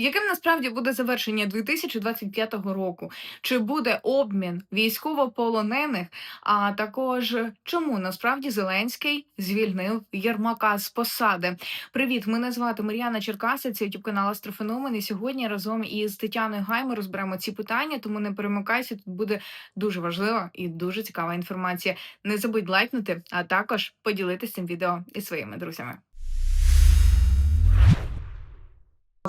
Яким насправді буде завершення 2025 року? Чи буде обмін військовополонених? А також чому насправді Зеленський звільнив Єрмака з посади? Привіт, мене звати Мар'яна Черкаса. Це ютуб канал Астрофеномен. І сьогодні разом із Тетяною Гай ми розберемо ці питання. Тому не перемикайся. Тут буде дуже важлива і дуже цікава інформація. Не забудь лайкнути, а також поділитися цим відео із своїми друзями.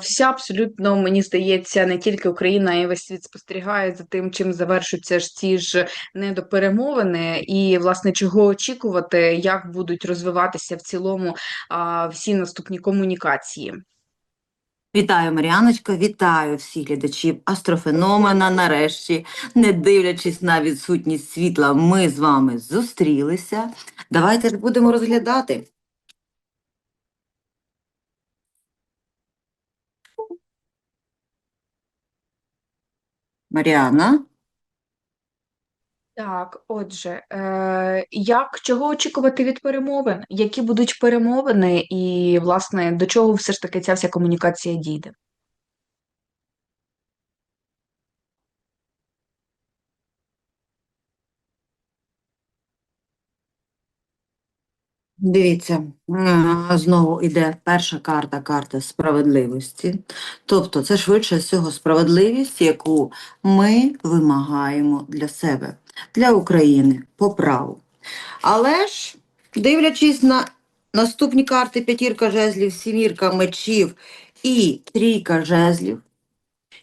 Вся абсолютно, мені здається, не тільки Україна, а й весь світ спостерігає за тим, чим завершуються ж ці ж недоперемовини, і власне чого очікувати, як будуть розвиватися в цілому а, всі наступні комунікації. Вітаю, Мар'яночка, вітаю всіх глядачів Астрофеномена. Нарешті, не дивлячись на відсутність світла, ми з вами зустрілися. Давайте ж будемо розглядати. Маріана, Так, отже, е, як чого очікувати від перемовин? Які будуть перемовини, і власне до чого все ж таки ця вся комунікація дійде? Дивіться, е, знову йде перша карта, карта справедливості. Тобто це швидше всього справедливість, яку ми вимагаємо для себе, для України по праву. Але ж, дивлячись на наступні карти п'ятірка жезлів, сімірка мечів і трійка жезлів,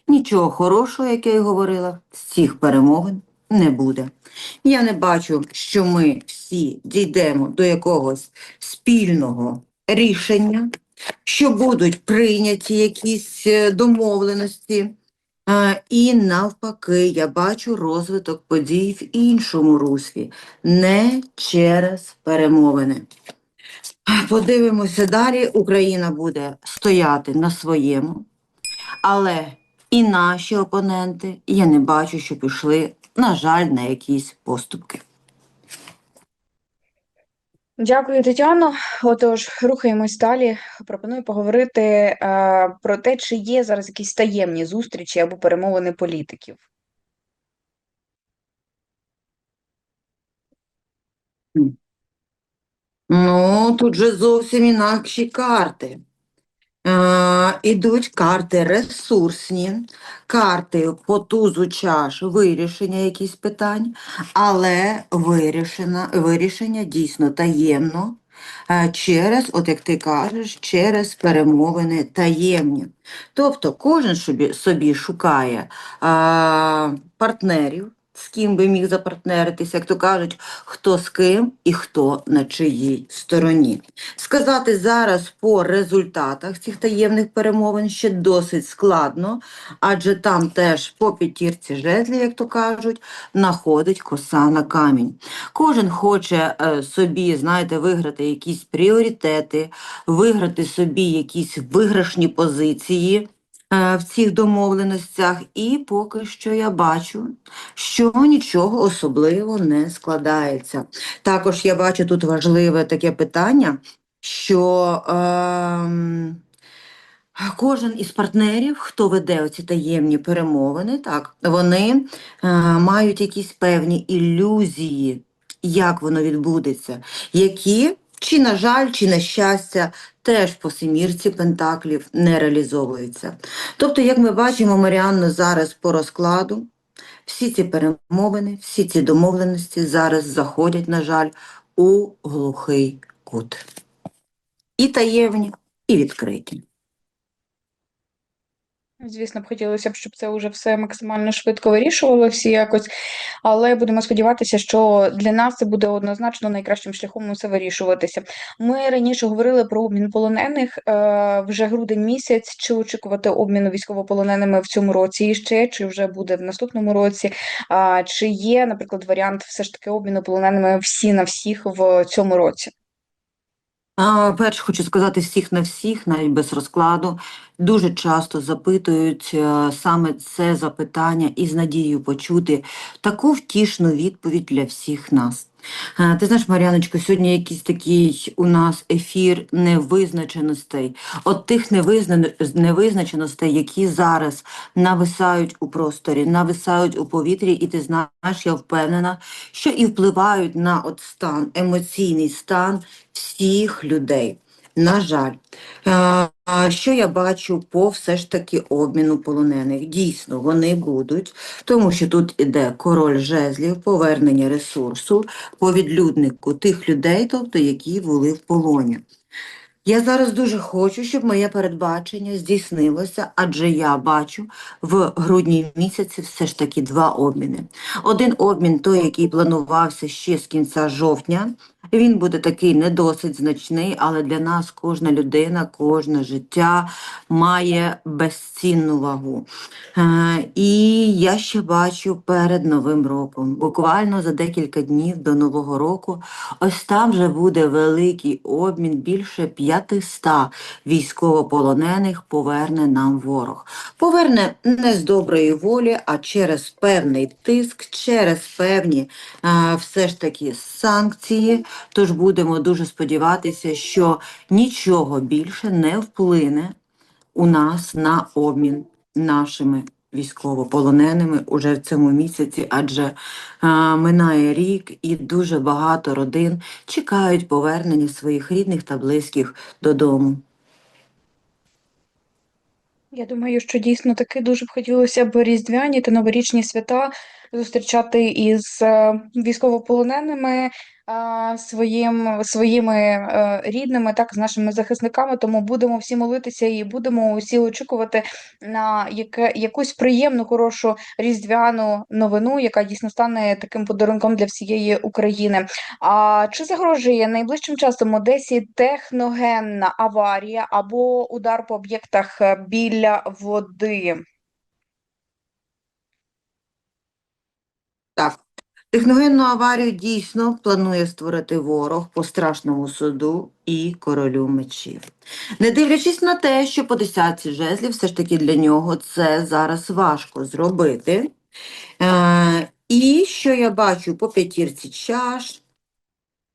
нічого хорошого, як я і говорила, з цих перемовин не буде. Я не бачу, що ми всі дійдемо до якогось спільного рішення, що будуть прийняті якісь е, домовленості. І навпаки, я бачу розвиток подій в іншому руслі, не через перемовини. Подивимося далі. Україна буде стояти на своєму, але і наші опоненти, я не бачу, що пішли, на жаль, на якісь поступки. Дякую, Тетяно. Отож, рухаємось далі. Пропоную поговорити е, про те, чи є зараз якісь таємні зустрічі або перемовини політиків. Ну, тут же зовсім інакші карти. Е, ідуть карти ресурсні, карти по тузу чаш, вирішення якісь питань, але вирішена, вирішення дійсно таємно, е, через, от як ти кажеш, через перемовини таємні. Тобто кожен собі, собі шукає е, партнерів, з ким би міг запартнеритися, як то кажуть, хто з ким і хто на чиїй стороні. Сказати зараз по результатах цих таємних перемовин ще досить складно, адже там теж по п'ятірці жезлів, як то кажуть, находить коса на камінь. Кожен хоче е, собі, знаєте, виграти якісь пріоритети, виграти собі якісь виграшні позиції. Е, В цих домовленостях, і поки що я бачу, що нічого особливо не складається. Також я бачу тут важливе таке питання, що ем, кожен із партнерів, хто веде оці таємні перемовини, так, вони е, мають якісь певні ілюзії, як воно відбудеться, які, чи на жаль, чи на щастя, теж по семірці пентаклів не реалізовується. Тобто, як ми бачимо, Маріанну зараз по розкладу, всі ці перемовини, всі ці домовленості зараз заходять, на жаль, у глухий кут. І таємні, і відкриті. Звісно, б хотілося б, щоб це вже все максимально швидко вирішувало всі якось, але будемо сподіватися, що для нас це буде однозначно найкращим шляхом усе вирішуватися. Ми раніше говорили про обмін полонених е, вже грудень місяць. Чи очікувати обміну військовополоненими в цьому році і ще, чи вже буде в наступному році? Чи є, наприклад, варіант все ж таки обміну полоненими всі на всіх в цьому році? А, перше, хочу сказати всіх на всіх, навіть без розкладу. Дуже часто запитують е, саме це запитання і з надією почути таку втішну відповідь для всіх нас. Е, Ти знаєш, Мар'яночко, сьогодні якийсь такий у нас ефір невизначеностей. От тих невизначеностей, які зараз нависають у просторі, нависають у повітрі, і ти знаєш, я впевнена, що і впливають на от стан, емоційний стан всіх людей. На жаль, що я бачу по все ж таки обміну полонених? Дійсно, вони будуть, тому що тут іде король жезлів, повернення ресурсу по відлюднику тих людей, тобто які були в полоні. Я зараз дуже хочу, щоб моє передбачення здійснилося, адже я бачу в грудні місяці все ж таки два обміни. Один обмін, той, який планувався ще з кінця жовтня, він буде такий не досить значний, але для нас кожна людина, кожне життя має безцінну вагу. Е, І я ще бачу перед Новим роком, буквально за декілька днів до Нового року, ось там вже буде великий обмін, більше 500 військовополонених поверне нам ворог. Поверне не з доброї волі, а через певний тиск, через певні е, все ж таки санкції. Тож будемо дуже сподіватися, що нічого більше не вплине у нас на обмін нашими військовополоненими уже в цьому місяці, адже е, минає рік і дуже багато родин чекають повернення своїх рідних та близьких додому. Я думаю, що дійсно таки дуже б хотілося б різдвяні та новорічні свята зустрічати із е, військовополоненими, своїм, своїми е, рідними, так, з нашими захисниками. Тому будемо всі молитися і будемо усі очікувати на яке, якусь приємну, хорошу різдвяну новину, яка дійсно стане таким подарунком для всієї України. А чи загрожує найближчим часом Одесі техногенна аварія або удар по об'єктах е, біля води? Так, техногенну аварію дійсно планує створити ворог по страшному суду і королю мечів. Не дивлячись на те, що по десятці жезлів все ж таки для нього це зараз важко зробити. Е, і що я бачу по п'ятірці чаш,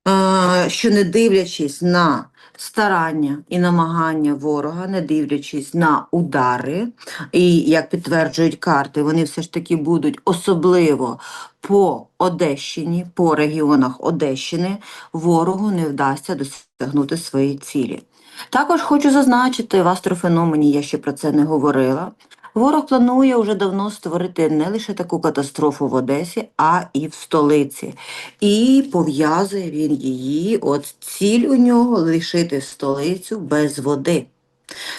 е, що не дивлячись на старання і намагання ворога, не дивлячись на удари, і як підтверджують карти, вони все ж таки будуть особливо по Одещині, по регіонах Одещини, ворогу не вдасться досягнути своєї цілі. Також хочу зазначити в астрофеномені, я ще про це не говорила. Ворог планує вже давно створити не лише таку катастрофу в Одесі, а і в столиці. І пов'язує він її, от ціль у нього лишити столицю без води.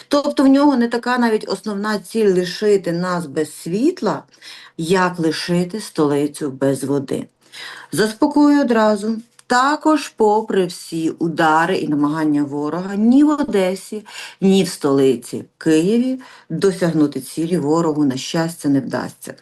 Тобто в нього не така навіть основна ціль лишити нас без світла, як лишити столицю без води. Заспокою одразу. Також, попри всі удари і намагання ворога, ні в Одесі, ні в столиці Києві досягнути цілі ворогу, на щастя, не вдасться.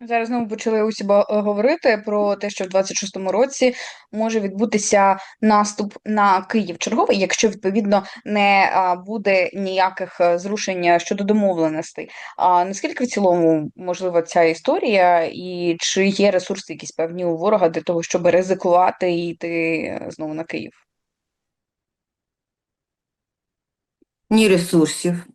Зараз знову почали усі е, говорити про те, що в 26-му році може відбутися наступ на Київ черговий, якщо відповідно не буде ніяких е, зрушень щодо домовленостей. А наскільки в цілому можлива ця історія, і чи є ресурси якісь певні у ворога для того, щоб ризикувати і йти е, знову на Київ? Ні ресурсів,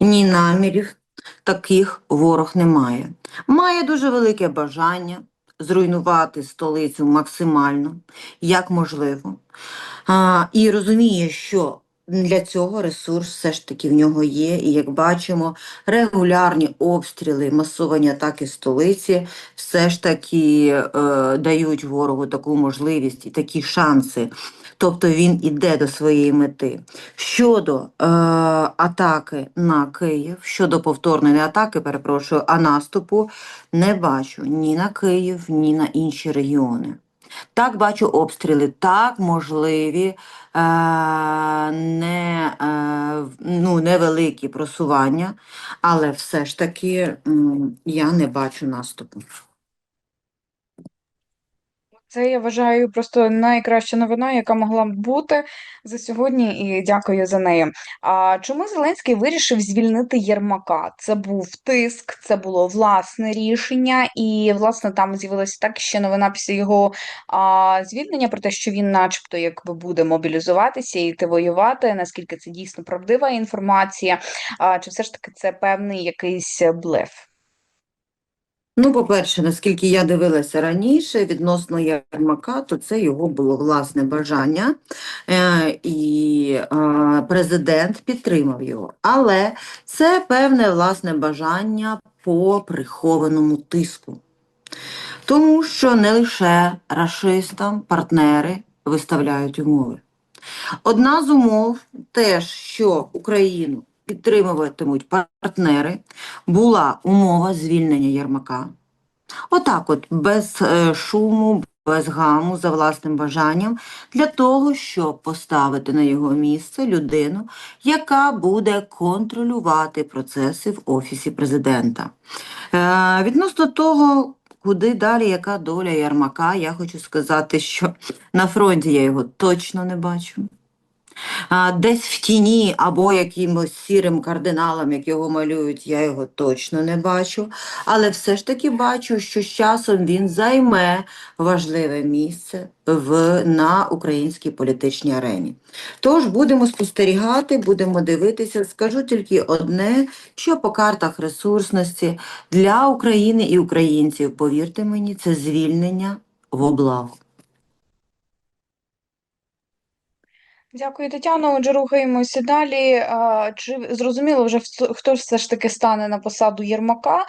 ні намірів таких ворог не має. Має дуже велике бажання зруйнувати столицю максимально, як можливо. А, і розуміє, що для цього ресурс все ж таки в нього є. І як бачимо, регулярні обстріли, масовані атаки столиці все ж таки е, дають ворогу таку можливість і такі шанси. Тобто він іде до своєї мети. Щодо е, атаки на Київ, щодо повторної атаки, перепрошую, а наступу, не бачу ні на Київ, ні на інші регіони. Так, бачу обстріли, так, можливі е, не, е, ну, невеликі просування, але все ж таки я не бачу наступу. Це я вважаю просто найкраща новина, яка могла б бути за сьогодні, і дякую за неї. А чому Зеленський вирішив звільнити Єрмака? Це був тиск, це було власне рішення, і власне там з'явилася так ще новина після його а, звільнення про те, що він, начебто, якби буде мобілізуватися і йти воювати. Наскільки це дійсно правдива інформація? А, чи все ж таки це певний якийсь блеф? Ну, по-перше, наскільки я дивилася раніше відносно Єрмака, то це його було власне бажання, е, і е, президент підтримав його. Але це певне власне бажання по прихованому тиску. Тому що не лише рашистам партнери виставляють умови. Одна з умов теж, що Україну підтримуватимуть партнери, була умова звільнення Єрмака. Отак от, без е, шуму, без гаму, за власним бажанням, для того, щоб поставити на його місце людину, яка буде контролювати процеси в Офісі президента. Е, відносно того, куди далі, яка доля Ярмака, я хочу сказати, що на фронті я його точно не бачу. Десь в тіні або якимось сірим кардиналом, як його малюють, я його точно не бачу. Але все ж таки бачу, що з часом він займе важливе місце в, на українській політичній арені. Тож будемо спостерігати, будемо дивитися. Скажу тільки одне, що по картах ресурсності для України і українців, повірте мені, це звільнення в облаву. Дякую, Тетяно. Отже, рухаємося далі. Чи зрозуміло вже хто- все ж таки стане на посаду Єрмака?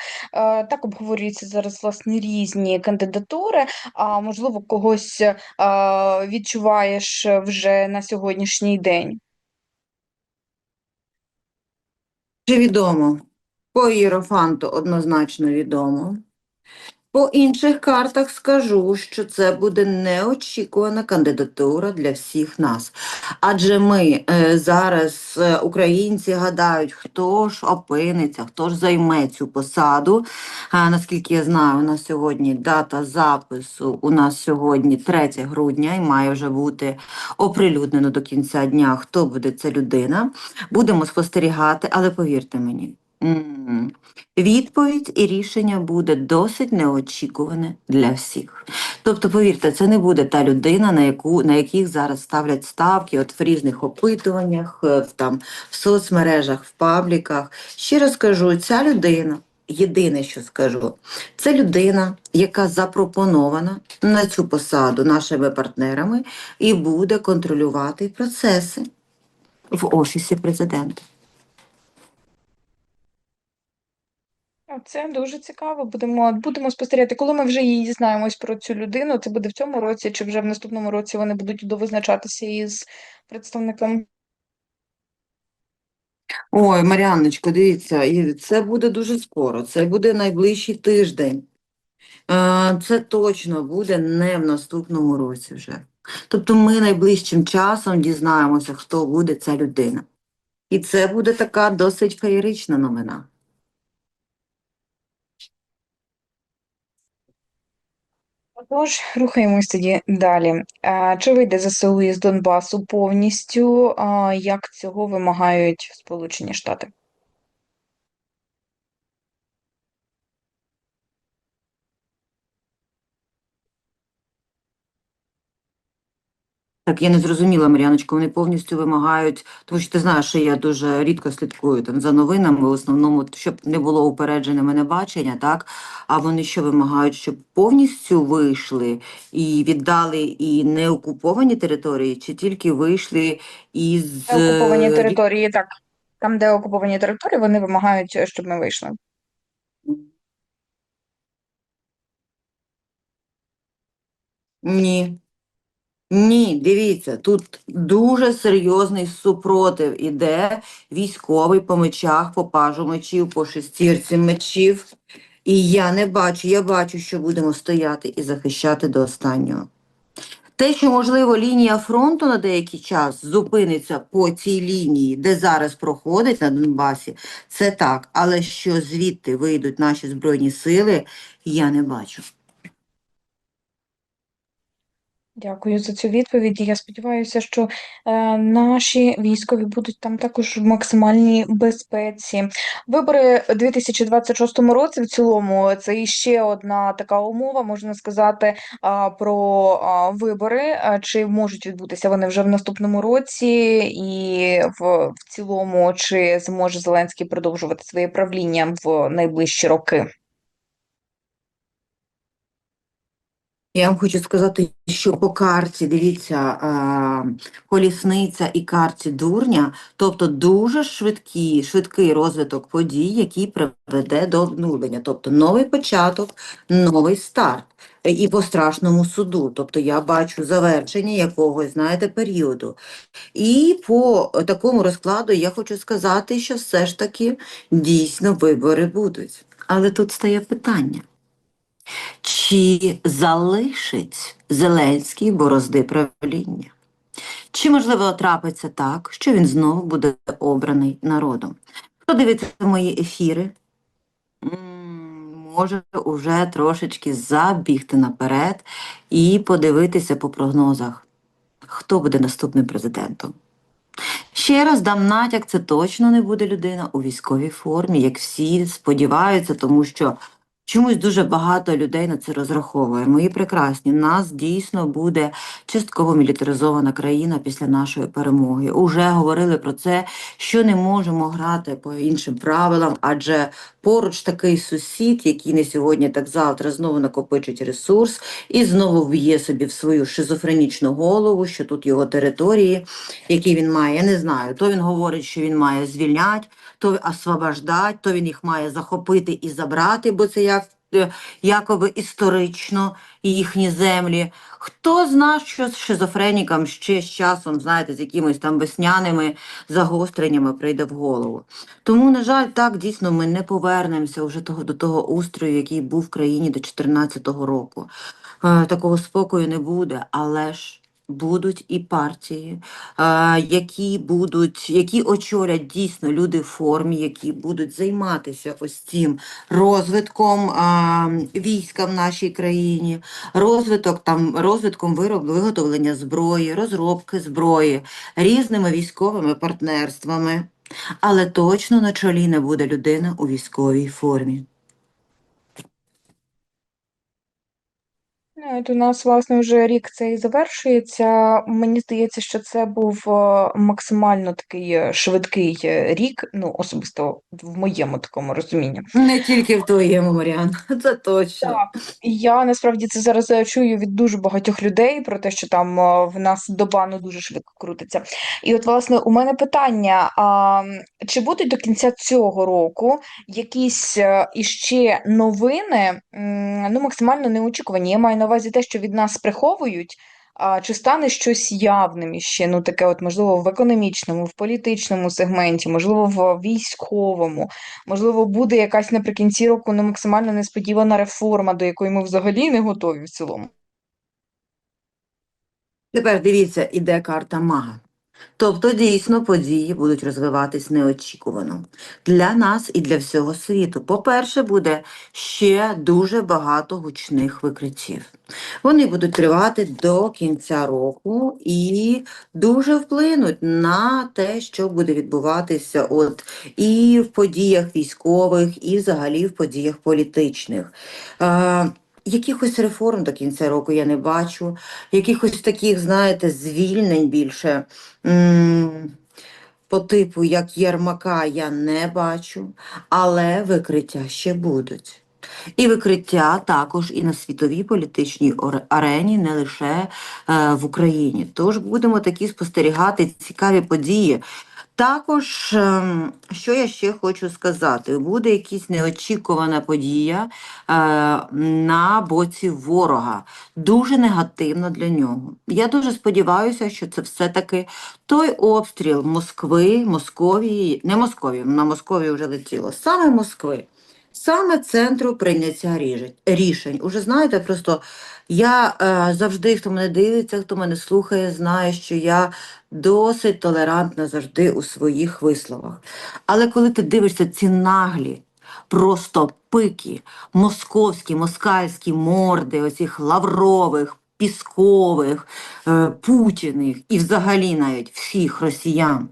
Так обговорюються зараз власне різні кандидатури. А можливо, когось відчуваєш вже на сьогоднішній день? Вже відомо. По Єрофанту однозначно відомо. По інших картах скажу, що це буде неочікувана кандидатура для всіх нас. Адже ми е, зараз, е, українці, гадають, хто ж опиниться, хто ж займе цю посаду. А, наскільки я знаю, у нас сьогодні дата запису, у нас сьогодні 3 грудня, і має вже бути оприлюднено до кінця дня, хто буде ця людина. Будемо спостерігати, але повірте мені. Відповідь і рішення буде досить неочікуване для всіх. Тобто, повірте, це не буде та людина, на яку на яких зараз ставлять ставки, от в різних опитуваннях, е, в там в соцмережах, в пабліках. Ще раз кажу, ця людина. Єдине, що скажу, це людина, яка запропонована на цю посаду нашими партнерами і буде контролювати процеси в офісі президента. Це дуже цікаво. Будемо, будемо спостерігати. Коли ми вже її дізнаємось про цю людину, це буде в цьому році, чи вже в наступному році вони будуть довизначатися із представником Ой, Маріанночко, дивіться, це буде дуже скоро, це буде найближчий тиждень. Е, Це точно буде не в наступному році вже. Тобто ми найближчим часом дізнаємося, хто буде ця людина. І це буде така досить феєрична новина. Тож, рухаємось тоді далі. Чи вийде ЗСУ із Донбасу повністю? Як цього вимагають Сполучені Штати? Так, я не зрозуміла, Мар'яночко, вони повністю вимагають, тому що ти знаєш, що я дуже рідко слідкую там за новинами, в основному, щоб не було упереджене мене бачення, так? А вони що вимагають, щоб повністю вийшли і віддали і неокуповані території, чи тільки вийшли із окуповані е, території, так. Там, де окуповані території, вони вимагають, щоб ми вийшли. Ні. Ні, дивіться, тут дуже серйозний супротив іде військовий по мечах, по пажу мечів, по шестірці мечів. І я не бачу, я бачу, що будемо стояти і захищати до останнього. Те, що, можливо, лінія фронту на деякий час зупиниться по цій лінії, де зараз проходить на Донбасі, це так. Але що звідти вийдуть наші Збройні сили, я не бачу. Дякую за цю відповідь. Я сподіваюся, що е, наші військові будуть там також в максимальній безпеці. Вибори у 2026 році в цілому це іще одна така умова, можна сказати, про вибори. Чи можуть відбутися вони вже в наступному році, і в, в цілому, чи зможе Зеленський продовжувати своє правління в найближчі роки? Я вам хочу сказати, що по карті, дивіться, колісниця і карті дурня, тобто дуже швидкі, швидкий розвиток подій, який приведе до обнулення. Тобто новий початок, новий старт. І по страшному суду. Тобто я бачу завершення якогось, знаєте, періоду. І по такому розкладу я хочу сказати, що все ж таки дійсно вибори будуть. Але тут стає питання. Чи залишить Зеленський борозди правління? Чи, можливо, трапиться так, що він знову буде обраний народом? Хто дивиться мої ефіри, може уже трошечки забігти наперед і подивитися по прогнозах, хто буде наступним президентом. Ще раз дам натяк, це точно не буде людина у військовій формі, як всі сподіваються, тому що чомусь дуже багато людей на це розраховує. Мої прекрасні, нас дійсно буде частково мілітаризована країна після нашої перемоги. Уже говорили про це, що не можемо грати по іншим правилам, адже поруч такий сусід, який не сьогодні, так завтра знову накопичить ресурс і знову вб'є собі в свою шизофренічну голову, що тут його території, які він має. Я не знаю. То він говорить, що він має звільняти, то освобождати, то він їх має захопити і забрати, бо це як. е, Якоби історично їхні землі. Хто зна, що з шизофренікам ще з часом, знаєте, з якимись там весняними загостреннями прийде в голову. Тому, на жаль, так дійсно ми не повернемося вже того до того устрою, який був в країні до 2014 року. Е, Такого спокою не буде, але ж будуть і партії, які будуть, які очолять дійсно люди в формі, які будуть займатися ось цим розвитком війська в нашій країні, розвиток там розвитком вироб, виготовлення зброї, розробки зброї, різними військовими партнерствами. Але точно на чолі не буде людина у військовій формі. От у нас, власне, вже рік цей завершується. Мені здається, що це був е, максимально такий е, швидкий е, рік, ну, особисто в моєму такому розумінні. Не тільки в твоєму, Маріан, це точно. Так, я насправді це зараз е, чую від дуже багатьох людей про те, що там е, в нас доба ну дуже швидко крутиться. І от, власне, у мене питання: а, чи будуть до кінця цього року якісь е, іще новини, ну, максимально неочікувані? Я маю на увазі те, що від нас приховують. А чи стане щось явним іще? Ну, таке, от, можливо, в економічному, в політичному сегменті, можливо, в військовому, можливо, буде якась наприкінці року ну, максимально несподівана реформа, до якої ми взагалі не готові в цілому. Тепер дивіться, іде карта мага. Тобто, дійсно, події будуть розвиватись неочікувано для нас і для всього світу. По-перше, буде ще дуже багато гучних викриттів. Вони будуть тривати до кінця року і дуже вплинуть на те, що буде відбуватися от і в подіях військових, і взагалі в подіях політичних. Якихось реформ до кінця року я не бачу, якихось таких, знаєте, звільнень більше по типу, як Єрмака, я не бачу, але викриття ще будуть. І викриття також і на світовій політичній арені, не лише е, в Україні. Тож будемо такі спостерігати цікаві події. Також, ем, що я ще хочу сказати, буде якась неочікувана подія е, на боці ворога, дуже негативно для нього. Я дуже сподіваюся, що це все-таки той обстріл Москви, Московії, не Московії, на Московію вже летіло, саме Москви, саме центру прийняття рішень. Уже знаєте, просто я е, завжди, хто мене дивиться, хто мене слухає, знає, що я досить толерантна завжди у своїх висловах. Але коли ти дивишся ці наглі, просто пики, московські, москальські морди, оцих лаврових, Піскових, е, Путіних і взагалі навіть всіх росіян,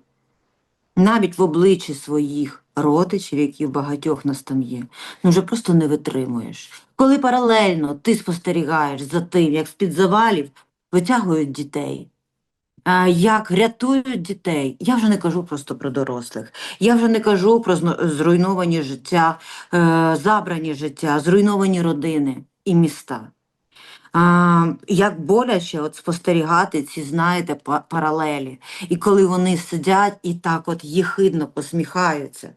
навіть в обличчі своїх родичів, які в багатьох нас там є, ну вже просто не витримуєш. Коли паралельно ти спостерігаєш за тим, як з-під завалів витягують дітей, як рятують дітей, я вже не кажу просто про дорослих, я вже не кажу про зруйновані життя, е, забрані життя, зруйновані родини і міста. Як боляче от спостерігати ці, знаєте, па- паралелі. І коли вони сидять і так от їхидно посміхаються.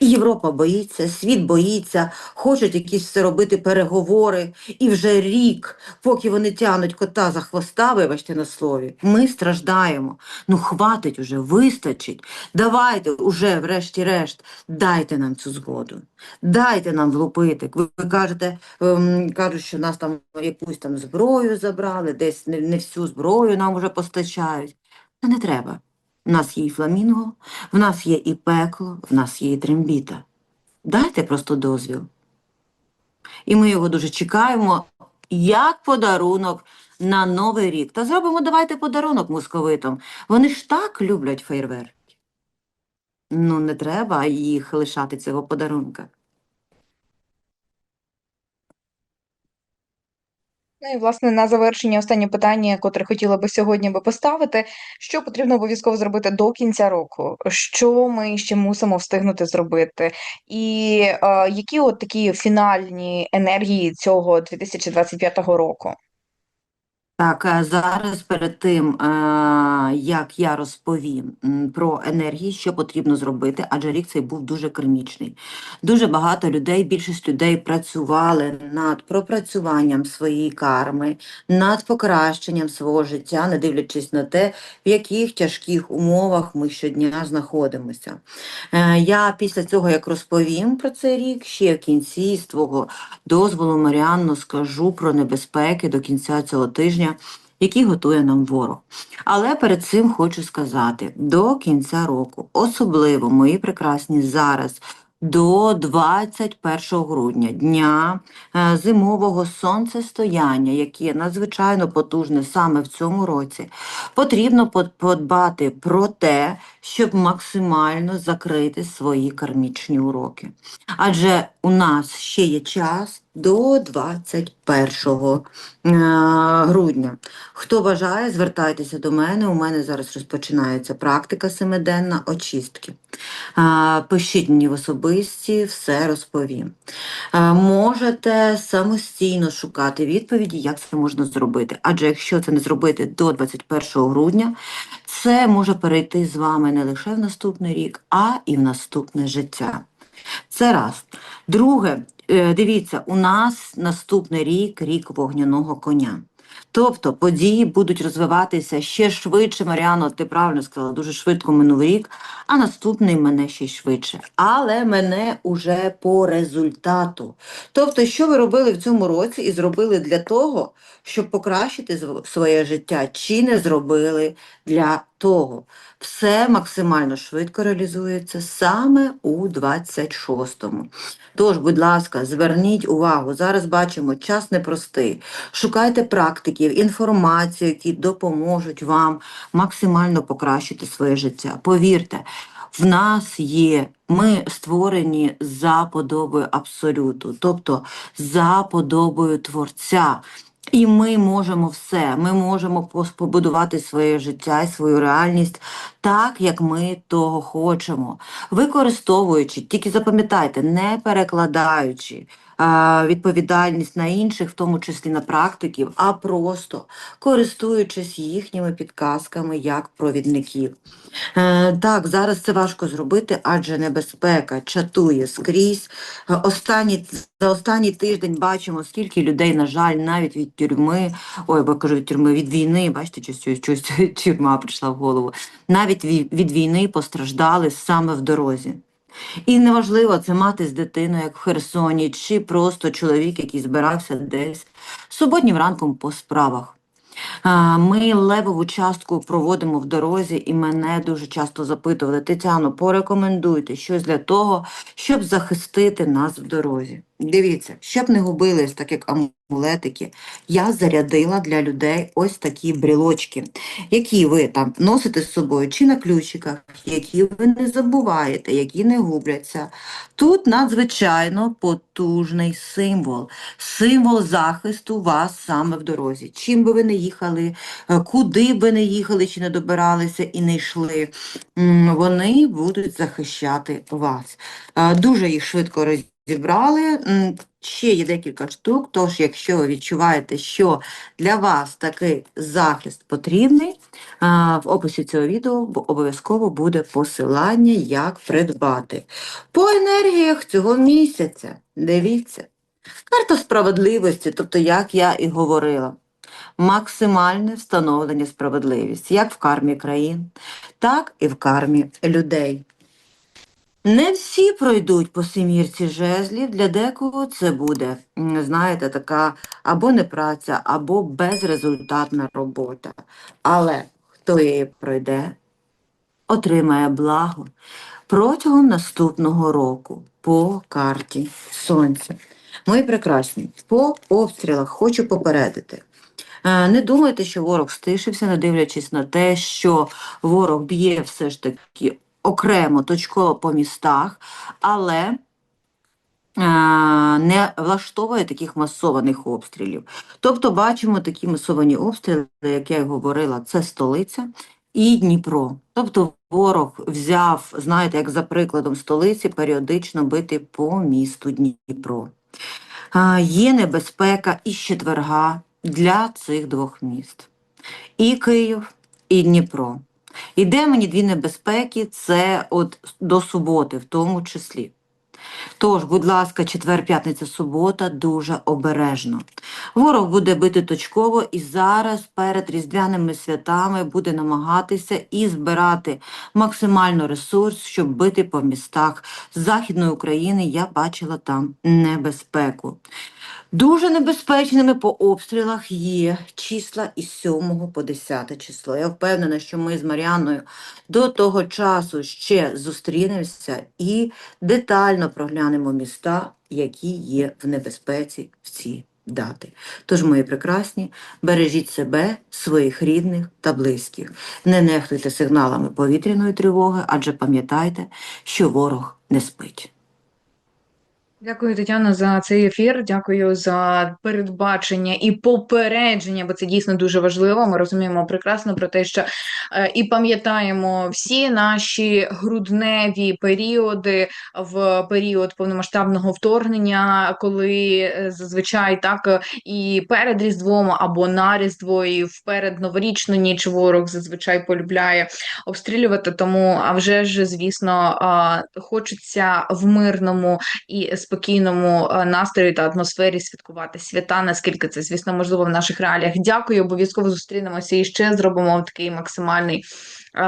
І Європа боїться, світ боїться, хочуть якісь все робити переговори. І вже рік, поки вони тянуть кота за хвоста, вибачте на слові, ми страждаємо. Ну хватить уже, вистачить. Давайте уже, врешті-решт, дайте нам цю згоду. Дайте нам влупити. Ви, кажете, ем, кажуть, що нас там якусь там зброю забрали, десь не всю зброю нам вже постачають. Та не треба. У нас є і фламінго, в нас є і пекло, в нас є і трембіта. Дайте просто дозвіл. І ми його дуже чекаємо як подарунок на Новий рік. Та зробимо давайте подарунок московитам. Вони ж так люблять фейерверки. Ну, не треба їх лишати цього подарунка. Ну і власне на завершення останнє питання, котре хотіла би сьогодні би поставити. Що потрібно обов'язково зробити до кінця року? Що ми ще мусимо встигнути зробити? І е, які от такі фінальні енергії цього 2025 року? Так, зараз перед тим, е, як я розповім про енергії, що потрібно зробити, адже рік цей був дуже кармічний. Дуже багато людей, більшість людей працювали над пропрацюванням своєї карми, над покращенням свого життя, не дивлячись на те, в яких тяжких умовах ми щодня знаходимося. Е, Я після цього, як розповім про цей рік, ще в кінці з твого дозволу, Маріанно, скажу про небезпеки до кінця цього тижня, які готує нам ворог. Але перед цим хочу сказати, до кінця року, особливо мої прекрасні зараз, до 21 грудня, дня е, зимового сонцестояння, яке надзвичайно потужне саме в цьому році, потрібно под- подбати про те, щоб максимально закрити свої кармічні уроки. Адже у нас ще є час до 21 е, грудня. Хто бажає, звертайтеся до мене. У мене зараз розпочинається практика семиденна очистки. Е, Пишіть мені в особисті, все розповім. Е, Можете самостійно шукати відповіді, як це можна зробити. Адже якщо це не зробити до 21 грудня, це може перейти з вами не лише в наступний рік, а і в наступне життя. Це раз. Друге, дивіться, у нас наступний рік рік вогняного коня. Тобто події будуть розвиватися ще швидше, Маріано, ти правильно сказала, дуже швидко минув рік, а наступний мене ще швидше. Але мене уже по результату. Тобто, що ви робили в цьому році і зробили для того, щоб покращити своє життя, чи не зробили для того. Все максимально швидко реалізується саме у 26-му. Тож, будь ласка, зверніть увагу. Зараз бачимо, час непростий. Шукайте практиків, інформацію, які допоможуть вам максимально покращити своє життя. Повірте, в нас є, ми створені за подобою абсолюту, тобто за подобою Творця. І ми можемо все. Ми можемо побудувати своє життя і свою реальність так, як ми того хочемо, використовуючи, тільки запам'ятайте, не перекладаючи відповідальність на інших, в тому числі на практиків, а просто користуючись їхніми підказками як провідників. Е, так, зараз це важко зробити, адже небезпека чатує скрізь. Останні, за останній тиждень бачимо, скільки людей, на жаль, навіть від тюрми, ой, бо кажу від тюрми, від війни, бачите, щось, щось тюрма прийшла в голову. Навіть від війни постраждали саме в дорозі. І неважливо, це мати з дитиною, як в Херсоні, чи просто чоловік, який збирався десь суботнім ранком по справах. Ми левову частку проводимо в дорозі, і мене дуже часто запитували, Тетяно, порекомендуйте щось для того, щоб захистити нас в дорозі. Дивіться, щоб не губились, так як амулетики, я зарядила для людей ось такі брілочки, які ви там носите з собою чи на ключиках, які ви не забуваєте, які не губляться. Тут надзвичайно потужний символ, символ захисту вас саме в дорозі. Чим би ви не їхали, е, куди би не їхали, чи не добиралися і не йшли, вони будуть захищати вас. Е, Дуже їх швидко розібрали. М, Ще є декілька штук, тож якщо ви відчуваєте, що для вас такий захист потрібний, в описі цього відео обов'язково буде посилання, як придбати. По енергіях цього місяця, дивіться, карта справедливості, тобто, як я і говорила, максимальне встановлення справедливості, як в кармі країн, так і в кармі людей. Не всі пройдуть по семірці жезлів, для декого це буде, знаєте, така або непраця, або безрезультатна робота. Але хто її пройде, отримає благо протягом наступного року по карті Сонця. Мої прекрасні, по обстрілах хочу попередити. Е, Не думайте, що ворог стишився, не дивлячись на те, що ворог б'є все ж таки окремо, точково по містах, але е, не влаштовує таких масованих обстрілів. Тобто бачимо такі масовані обстріли, як я й говорила, це столиця і Дніпро. Тобто ворог взяв, знаєте, як за прикладом столиці, періодично бити по місту Дніпро. Є небезпека і четверга для цих двох міст. І Київ, і Дніпро. Іде мені дві небезпеки, це от до суботи в тому числі. Тож, будь ласка, четвер, п'ятниця, субота дуже обережно. Ворог буде бити точково і зараз перед різдвяними святами буде намагатися і збирати максимально ресурс, щоб бити по містах Західної України. Я бачила там небезпеку. Дуже небезпечними по обстрілах є числа із 7 по 10 число. Я впевнена, що ми з Маріаною до того часу ще зустрінемося і детально проглянемо міста, які є в небезпеці в ці дати. Тож, мої прекрасні, бережіть себе, своїх рідних та близьких. Не нехтуйте сигналами повітряної тривоги, адже пам'ятайте, що ворог не спить. Дякую, Тетяна, за цей ефір. Дякую за передбачення і попередження, бо це дійсно дуже важливо. Ми розуміємо прекрасно про те, що е, і пам'ятаємо всі наші грудневі періоди в період повномасштабного вторгнення, коли е, зазвичай так е, і перед Різдвом або на Різдво, і в перед новорічну ніч ворог зазвичай полюбляє обстрілювати. Тому, а вже ж, звісно, хочеться в мирному і спокійному е, настрої та атмосфері святкувати свята, наскільки це, звісно, можливо в наших реаліях. Дякую, обов'язково зустрінемося і ще зробимо такий максимальний. е,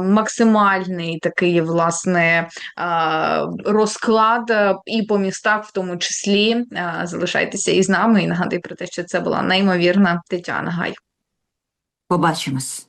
Максимальний такий власне е, розклад і по містах, в тому числі залишайтеся із нами і нагадую про те, що це була неймовірна Тетяна Гай. Побачимось!